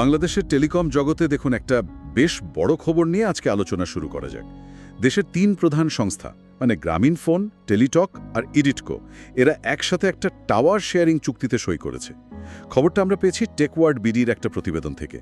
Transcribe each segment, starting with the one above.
বাংলাদেশের টেলিকম জগতে দেখুন একটা বেশ বড় খবর নিয়ে আজকে আলোচনা শুরু করা যাক। দেশের তিন প্রধান সংস্থা মানে গ্রামীণ ফোন, টেলিটক আর ইডিটকো, এরা একসাথে একটা টাওয়ার শেয়ারিং চুক্তিতে সই করেছে। খবরটা আমরা পেয়েছি টেকওয়ার্ড বিডির একটা প্রতিবেদন থেকে।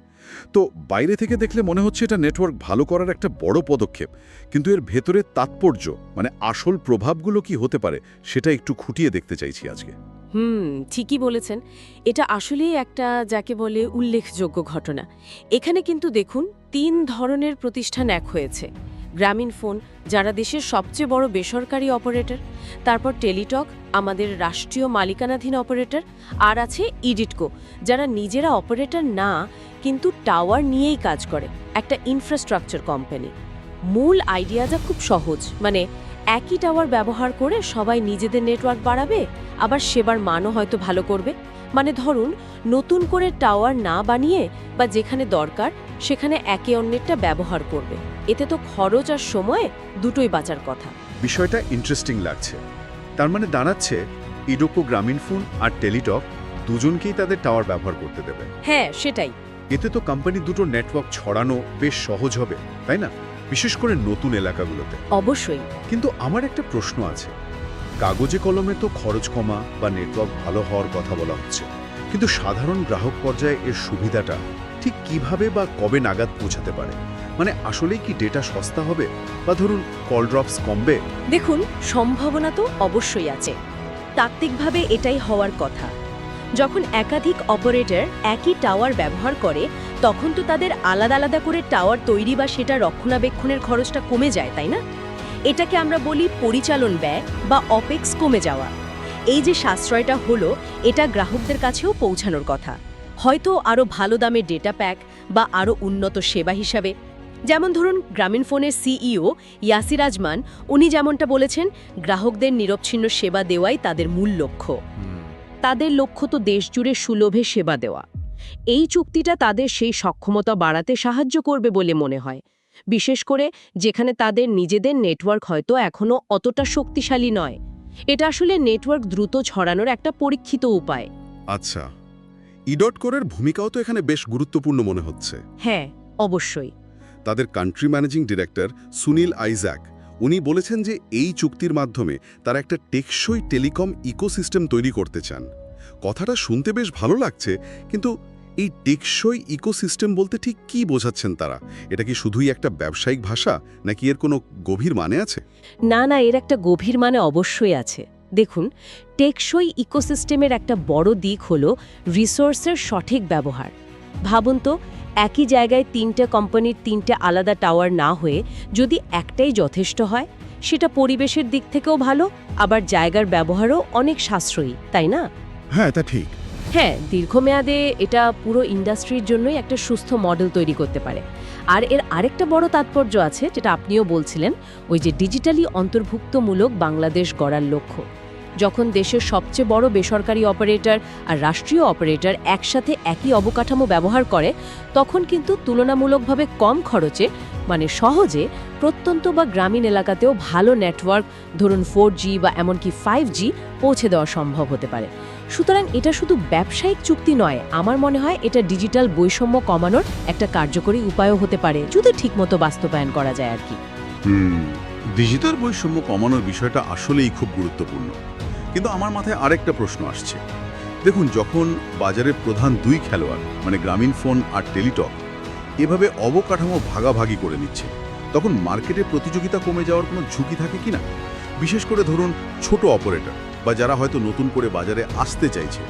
তো বাইরে থেকে দেখলে মনে হচ্ছে এটা নেটওয়ার্ক ভালো করার একটা বড় পদক্ষেপ, কিন্তু এর ভেতরে তাৎপর্য মানে আসল প্রভাবগুলো কি হতে পারে, সেটা একটু খুঁটিয়ে দেখতে চাইছি আজকে। হুম, ঠিকই বলেছেন। এটা আসলেই একটা, যাকে বলে উল্লেখযোগ্য ঘটনা। এখানে কিন্তু দেখুন, তিন ধরনের প্রতিষ্ঠান এক হয়েছে। গ্রামীণ ফোন, যারা দেশের সবচেয়ে বড় বেসরকারি অপারেটর, তারপর টেলিটক, আমাদের রাষ্ট্রীয় মালিকানাধীন অপারেটর, আর আছে ইডিটকো, যারা নিজেরা অপারেটর না, কিন্তু টাওয়ার নিয়েই কাজ করে, একটা ইনফ্রাস্ট্রাকচার কোম্পানি মূল আইডিয়াটা খুব সহজ মানে একই টাওয়ার ব্যবহার করে সবাই নিজেদের নেটওয়ার্ক বাড়াবে আবার সেবার মানও হয়তো ভালো করবে। মানে ধরুন নতুন করে টাওয়ার না বানিয়ে বা যেখানে দরকার সেখানে একে অন্যেরটা ব্যবহার করবে। এতে তো খরচ আর সময় দুটোই বাঁচার কথা। বিষয়টা ইন্টারেস্টিং লাগছে। তার মানে দাঁড়াচ্ছে ইডোকো গ্রামীণ ফোন আর টেলিটক দুজনকেই তাদের টাওয়ার ব্যবহার করতে দেবে। হ্যাঁ সেটাই। এতে তো কোম্পানি দুটো নেটওয়ার্ক ছড়ানো বেশ সহজ হবে তাই না? বিশেষ করে নতুন এলাকাগুলোতে। অবশ্যই। কিন্তু আমার একটা প্রশ্ন আছে। কাগজে কলমে তো খরচ কমা বা নেটওয়ার্ক ভালো হওয়ার কথা বলা হচ্ছে। কিন্তু সাধারণ গ্রাহক পর্যায়ে এর সুবিধাটা ঠিক কীভাবে বা কবে নাগাদ পৌঁছাতে পারে? মানে আসলেই কি ডেটা সস্তা হবে? বা ধরুন কল ড্রপস কমবে? দেখুন সম্ভাবনা তো অবশ্যই আছে। তাত্ত্বিকভাবে এটাই হওয়ার কথা। যখন একাধিক অপারেটর একই টাওয়ার ব্যবহার করে তখন তো তাদের আলাদা আলাদা করে টাওয়ার তৈরি বা সেটা রক্ষণাবেক্ষণের খরচটা কমে যায় তাই না? এটাকে আমরা বলি পরিচালন ব্যয় বা অপেক্স কমে যাওয়া। এই যে সাশ্রয়টা হলো এটা গ্রাহকদের কাছেও পৌঁছানোর কথা। হয়তো আরও ভালো দামে ডেটা প্যাক বা আরও উন্নত সেবা হিসাবে। যেমন ধরুন গ্রামীণ ফোনের সিইও ইয়াসির আজমান উনি যেমনটা বলেছেন গ্রাহকদের নিরবচ্ছিন্ন সেবা দেওয়াই তাদের মূল লক্ষ্য। তাদের লক্ষ্য তো দেশজুড়ে সুলভে সেবা দেওয়া। এই চুক্তিটা তাদের সেই সক্ষমতা বাড়াতে সাহায্য করবে বলে মনে হয়। বিশেষ করে যেখানে তাদের নিজেদের নেটওয়ার্ক হয়তো এখনও অতটা শক্তিশালী নয়। এটা আসলে নেটওয়ার্ক দ্রুত ছড়ানোর একটা পরীক্ষিত উপায়। আচ্ছা ইডট কোরের ভূমিকাও তো এখানে বেশ গুরুত্বপূর্ণ মনে হচ্ছে। হ্যাঁ অবশ্যই। তাদের country managing director Sunil Isaac উনি বলেছেন যে এই চুক্তির মাধ্যমে তারা একটা টেকসই টেলিকম ইকোসিস্টেম তৈরি করতে চান। কথাটা শুনতে বেশ ভালো লাগছে কিন্তু এই টেকসই ইকোসিস্টেম বলতে ঠিক কি বোঝাচ্ছেন তারা? এটা কি শুধুই একটা ব্যবসায়িক ভাষা নাকি এর কোনো গভীর মানে আছে? না না এর একটা গভীর মানে অবশ্যই আছে। দেখুন টেকসই ইকোসিস্টেমের একটা বড় দিক হল রিসোর্সের সঠিক ব্যবহার। ভাবুন তো একই জায়গায় তিনটে কোম্পানির তিনটে আলাদা টাওয়ার না হয়ে যদি একটাই যথেষ্ট হয় সেটা পরিবেশের দিক থেকেও ভালো আবার জায়গার ব্যবহারও অনেক সাশ্রয়ী তাই না? হ্যাঁ তা ঠিক। হ্যাঁ দীর্ঘমেয়াদে এটা পুরো ইন্ডাস্ট্রির জন্যই একটা সুস্থ মডেল তৈরি করতে পারে। আর এর আরেকটা বড় তাৎপর্য আছে, যেটা আপনিও বলছিলেন, ওই যে ডিজিটালি অন্তর্ভুক্তমূলক বাংলাদেশ গড়ার লক্ষ্য। যখন দেশের সবচেয়ে বড় বেসরকারি অপারেটর আর রাষ্ট্রীয় অপারেটর একসাথে একই অবকাঠামো ব্যবহার করে, তখন কিন্তু তুলনামূলকভাবে কম খরচে মানে সহজে প্রত্যন্ত বা গ্রামীণ এলাকাতেও ভালো নেটওয়ার্ক ধরুন ফোর জি বা এমনকি ফাইভ জি পৌঁছে দেওয়া সম্ভব হতে পারে। সুতরাং এটা শুধু ব্যবসায়িক চুক্তি নয়, আমার মনে হয় এটা ডিজিটাল বৈষম্য কমানোর একটা কার্যকরী উপায়ও হতে পারে, যদি ঠিকমতো বাস্তবায়ন করা যায় আর কি। ডিজিটাল বৈষম্য কমানোর বিষয়টা আসলেই খুব গুরুত্বপূর্ণ। কিন্তু আমার মাথায় আরেকটা প্রশ্ন আসছে। দেখুন, যখন বাজারের প্রধান দুই খেলোয়াড় মানে গ্রামীণ ফোন আর টেলিটক, এভাবে অবকাঠামো ভাগাভাগি করে নিচ্ছে তখন মার্কেটে প্রতিযোগিতা কমে যাওয়ার কোনো ঝুঁকি থাকে কিনা বিশেষ করে ধরুন ছোট অপারেটর বা যারা হয়তো নতুন করে বাজারে আসতে চাইছে,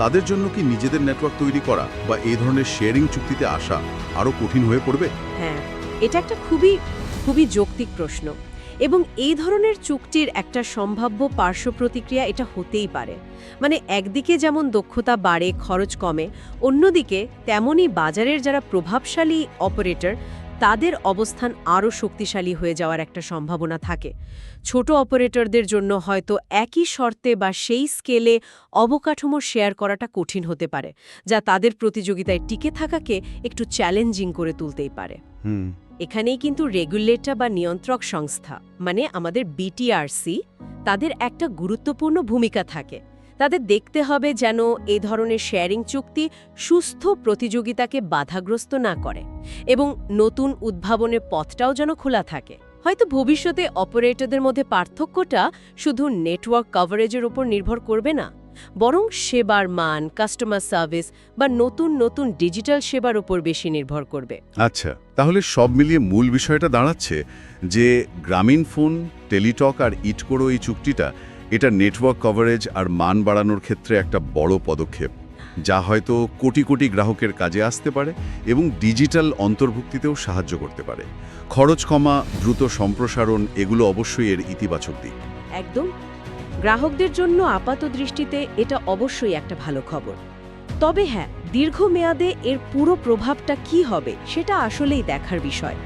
তাদের জন্য কি নিজেদের নেটওয়ার্ক তৈরি করা বা এই ধরনের শেয়ারিং চুক্তিতে আসা আরও কঠিন হয়ে পড়বে? হ্যাঁ এটা একটা খুবই খুবই যৌক্তিক প্রশ্ন এবং এই ধরনের চুক্তির একটা সম্ভাব্য পার্শ্ব প্রতিক্রিয়া এটা হতেই পারে। মানে একদিকে যেমন দক্ষতা বাড়ে, খরচ কমে, অন্যদিকে তেমনই বাজারের যারা প্রভাবশালী অপারেটর তাদের অবস্থান আরও শক্তিশালী হয়ে যাওয়ার একটা সম্ভাবনা থাকে। ছোট অপারেটরদের জন্য হয়তো একই শর্তে বা সেই স্কেলে অবকাঠামো শেয়ার করাটা কঠিন হতে পারে যা তাদের প্রতিযোগিতায় টিকে থাকাকে একটু চ্যালেঞ্জিং করে তুলতেই পারে। এখানেই কিন্তু রেগুলেটর বা নিয়ন্ত্রক সংস্থা মানে আমাদের বিটিআরসি তাদের একটা গুরুত্বপূর্ণ ভূমিকা থাকে। তাদের দেখতে হবে যেন এ ধরনের শেয়ারিং চুক্তি সুস্থ প্রতিযোগিতাকে বাধাগ্রস্ত না করে এবং নতুন উদ্ভাবনের পথটাও যেন খোলা থাকে। হয়তো ভবিষ্যতে অপারেটরদের মধ্যে পার্থক্যটা শুধু নেটওয়ার্ক কভারেজের উপর নির্ভর করবে না, বরং সেবার মান কাস্টমার সার্ভিস বা নতুন নতুন ডিজিটাল সেবার উপর বেশি নির্ভর করবে। আচ্ছা তাহলে সব মিলিয়ে মূল বিষয়টা দাঁড়াচ্ছে যে গ্রামীণ ফোন, টেলিটক আর ইটকোরো এই চুক্তিটা এটা নেটওয়ার্ক কভারেজ আর মান বাড়ানোর ক্ষেত্রে একটা বড় পদক্ষেপ, যা হয়তো কোটি কোটি গ্রাহকের কাজে আসতে পারে এবং ডিজিটাল অন্তর্ভুক্তিতেও সাহায্য করতে পারে। খরচ কমা, দ্রুত সম্প্রসারণ, এগুলো অবশ্যই এর ইতিবাচক দিক। একদম। গ্রাহকদের জন্য আপাত দৃষ্টিতে এটা অবশ্যই একটা ভালো খবর। তবে হ্যাঁ দীর্ঘমেয়াদে এর পুরো প্রভাবটা কি হবে, সেটা আসলেই দেখার বিষয়।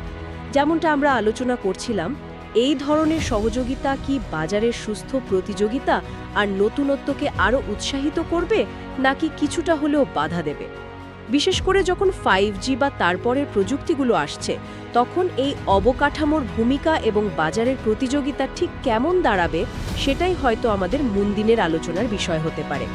যেমনটা আমরা আলোচনা করছিলাম এই ধরনের সহযোগিতা কি বাজারের সুস্থ প্রতিযোগিতা আর নতুনত্বকে আরও উৎসাহিত করবে, নাকি কিছুটা হলেও বাধা দেবে? বিশেষ করে যখন ফাইভ বা তারপরের প্রযুক্তিগুলো আসছে, তখন এই অবকাঠামোর ভূমিকা এবং বাজারের প্রতিযোগিতা ঠিক কেমন দাঁড়াবে, সেটাই হয়তো আমাদের মুনদিনের আলোচনার বিষয় হতে পারে।